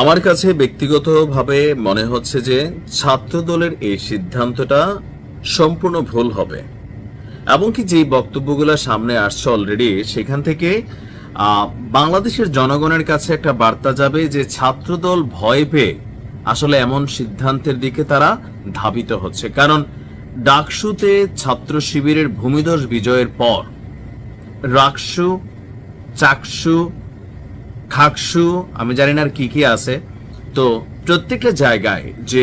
আমার কাছে ব্যক্তিগতভাবে মনে হচ্ছে যে ছাত্র দলের এই সিদ্ধান্তটা সম্পূর্ণ ভুল হবে। এমনকি যে বক্তব্যগুলো সামনে আসছে অলরেডি সেখান থেকে বাংলাদেশের জনগণের কাছে একটা বার্তা যাবে যে ছাত্রদল ভয় পেয়ে আসলে এমন সিদ্ধান্তের দিকে তারা ধাবিত হচ্ছে। কারণ ডাকসুতে ছাত্র শিবিরের ভূমিধস বিজয়ের পর রাকসু, চাকসু খাকসু, আমি জানি না কি কি আছে, তো প্রত্যেকটা জায়গায় যে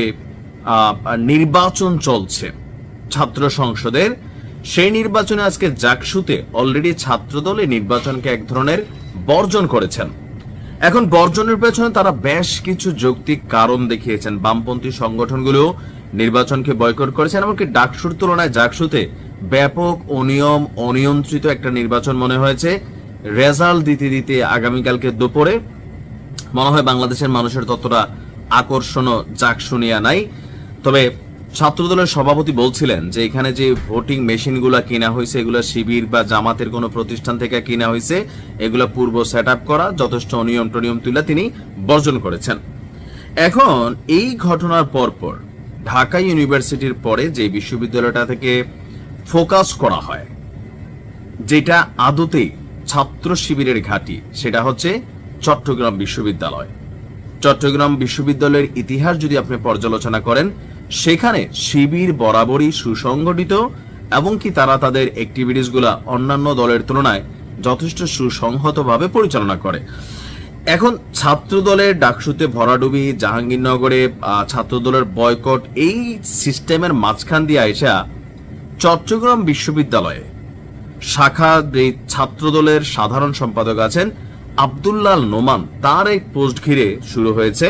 নির্বাচন চলছে ছাত্র সংসদের, সেই নির্বাচনে আজকে জাকসুতে অলরেডি ছাত্রদল এই নির্বাচনকে এক ধরনের বর্জন করেছেন। এখন বর্জনের পেছনে তারা বেশ কিছু যৌক্তিক কারণ দেখিয়েছেন। বামপন্থী সংগঠনগুলো নির্বাচনকে বয়কট করেছেন এমনকি ডাকসুর তুলনায় জাকসুতে ব্যাপক অনিয়ম, অনিয়ন্ত্রিত একটা নির্বাচন মনে হয়েছে। রেজাল্ট দিতে দিতে আগামীকালকে দুপুরে মনে হয় বাংলাদেশের মানুষের ততটা আকর্ষণও যাক শুনিয়া নাই। তবে ছাত্রদলের সভাপতি বলছিলেন যে এখানে যে ভোটিং মেশিনগুলো কিনা হয়েছে, এগুলো শিবির বা জামাতের কোনো প্রতিষ্ঠান থেকে কিনা হয়েছে, এগুলো পূর্ব সেট করা, যথেষ্ট অনিয়ম টনিয়ম তুলে তিনি বর্জন করেছেন। এখন এই ঘটনার পরপর ঢাকা ইউনিভার্সিটির পরে যে বিশ্ববিদ্যালয়টা থেকে ফোকাস করা হয়, যেটা আদতেই ছাত্র শিবিরের ঘাঁটি, সেটা হচ্ছে চট্টগ্রাম বিশ্ববিদ্যালয়। চট্টগ্রাম বিশ্ববিদ্যালয়ের ইতিহাস যদি আপনি পর্যালোচনা করেন, সেখানে শিবির বরাবরই সুসংগঠিত এবং কি তারা তাদের অ্যাক্টিভিটিসগুলা অন্যান্য দলের তুলনায় যথেষ্ট সুসংহতভাবে পরিচালনা করে। এখন ছাত্র দলের ডাকসুতে ভরাডুবি, জাহাঙ্গীরনগরে ছাত্র দলের বয়কট, এই সিস্টেমের মাঝখান দিয়ে আইসা চট্টগ্রাম বিশ্ববিদ্যালয়ে শাখা যে ছাত্রদলের সাধারণ সম্পাদক আছেন আব্দুল্লাল নোমান। তার এক পোস্ট ঘিরে শুরু হয়েছে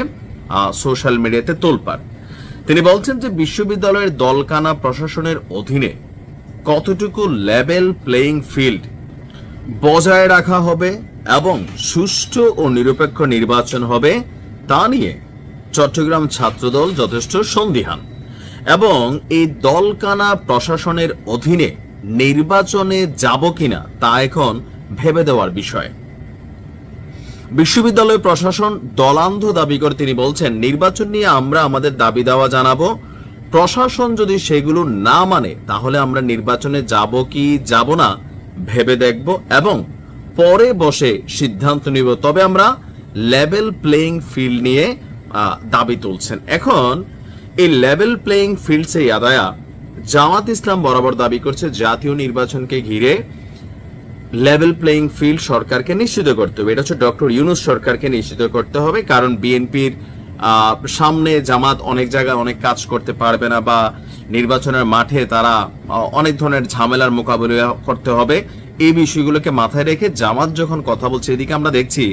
সোশ্যাল মিডিয়াতে তোলপাড়। তিনি বলছেন যে বিশ্ববিদ্যালয়ের দলকানা প্রশাসনের অধীনে কতটুকু লেভেল প্লেইং ফিল্ড বজায় রাখা হবে এবং সুষ্ঠু ও নিরপেক্ষ নির্বাচন হবে, তা নিয়ে চট্টগ্রাম ছাত্রদল যথেষ্ট সন্দিহান। এবং এই দলকানা প্রশাসনের অধীনে নির্বাচনে যাব কিনা তা এখন ভেবে দেওয়ার বিষয়। বিশ্ববিদ্যালয় প্রশাসন দলান্ধ দাবি করে তিনি বলছেন, নির্বাচন নিয়ে আমরা আমাদের দাবি দেওয়া জানাব। প্রশাসন যদি সেগুলো না মানে তাহলে আমরা নির্বাচনে যাব কি যাব না ভেবে দেখব এবং পরে বসে সিদ্ধান্ত নিব। তবে আমরা লেভেল প্লেইং ফিল্ড নিয়ে দাবি তুলছেন। এখন এই লেভেল প্লেইং ফিল্ডস এই আদায়া জামাত ইসলাম বরাবর দাবি করছে জাতীয় নির্বাচনকে ঘিরে লেভেল প্লেইং ফিল্ড সরকারকে নিশ্চিত করতে হবে। এটা হচ্ছে ডক্টর ইউনুস সরকারকে নিশ্চিত করতে হবে, কারণ বিএনপির সামনে জামাত অনেক জায়গায় অনেক কাজ করতে পারবে না বা নির্বাচনের মাঠে তারা অনেক ধরনের ঝামেলার মোকাবিলা করতে হবে। এই বিষয়গুলোকে মাথায় রেখে জামাত যখন কথা বলছে, এদিকে আমরা দেখছি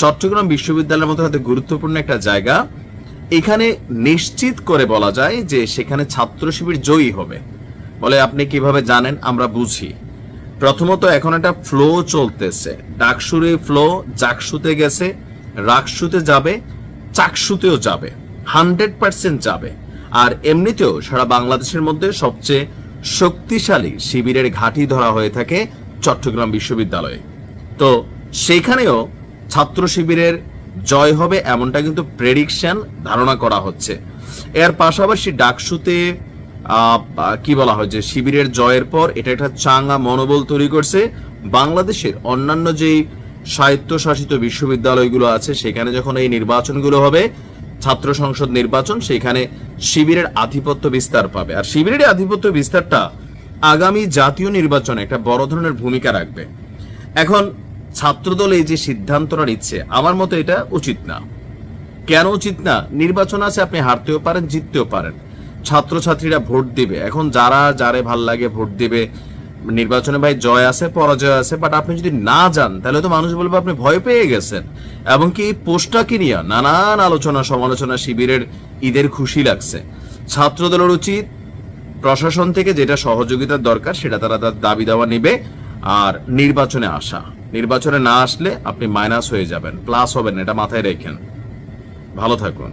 চট্টগ্রাম বিশ্ববিদ্যালয়ের মতো হয়তো গুরুত্বপূর্ণ একটা জায়গা এখানে নিশ্চিত করে বলা যায় যে সেখানে ছাত্র শিবির জয়ী হবে। বলে আপনি কীভাবে জানেন আমরা বুঝি। প্রথমত এখন একটা ফ্লো চলতেছে। ডাকসুরে ফ্লো জাকসুতে গেছে, রাকসুতে যাবে, চাকসুতেও যাবে, হান্ড্রেড পার্সেন্ট যাবে। আর এমনিতেও সারা বাংলাদেশের মধ্যে সবচেয়ে শক্তিশালী শিবিরের ঘাঁটি ধরা হয়ে থাকে চট্টগ্রাম বিশ্ববিদ্যালয়ে। তো সেখানেও ছাত্র শিবিরের জয় হবে এমনটা কিন্তু প্রেডিকশন ধারণা করা হচ্ছে। এর পাশাপাশি ডাকসুতে কি বলা হয় যে শিবিরের জয়ের পর এটা একটা চাঙ্গা মনোবল তৈরি করছে। বাংলাদেশের অন্যান্য যেই স্বায়ত্তশাসিত বিশ্ববিদ্যালয়গুলো আছে, সেখানে যখন এই নির্বাচনগুলো হবে, ছাত্র সংসদ নির্বাচন, সেখানে শিবিরের আধিপত্য বিস্তার পাবে। আর শিবিরের আধিপত্য বিস্তারটা আগামী জাতীয় নির্বাচনে একটা বড় ধরনের ভূমিকা রাখবে। এখন ছাত্রদল এই যে সিদ্ধান্তটা নিচ্ছে, আমার মতো এটা উচিত না। কেন উচিত না? নির্বাচন আছে, আপনি হারতেও পারেন, জিততেও পারেন। ছাত্রছাত্রীরা ভোট দিবে। এখন যারা, যারে ভালো লাগে ভোট দিবে, নির্বাচনে ভাই জয় আছে, পরাজয় আছে বাট আপনি যদি না যান, তাহলে তো মানুষ বলবে আপনি ভয় পেয়ে গেছেন। এবং কি এই পোস্টটাকে নিয়ে? নানান আলোচনা, সমালোচনা, শিবিরের ঈদের খুশি লাগছে। ছাত্রদলের উচিত প্রশাসন থেকে যেটা সহযোগিতার দরকার, সেটা তারা তার দাবি দাওয়া নিবে, আর নির্বাচনে আসা। নির্বাচনে না আসলে আপনি মাইনাস হয়ে যাবেন প্লাস হবেন এটা মাথায় রেখেন। ভালো থাকুন।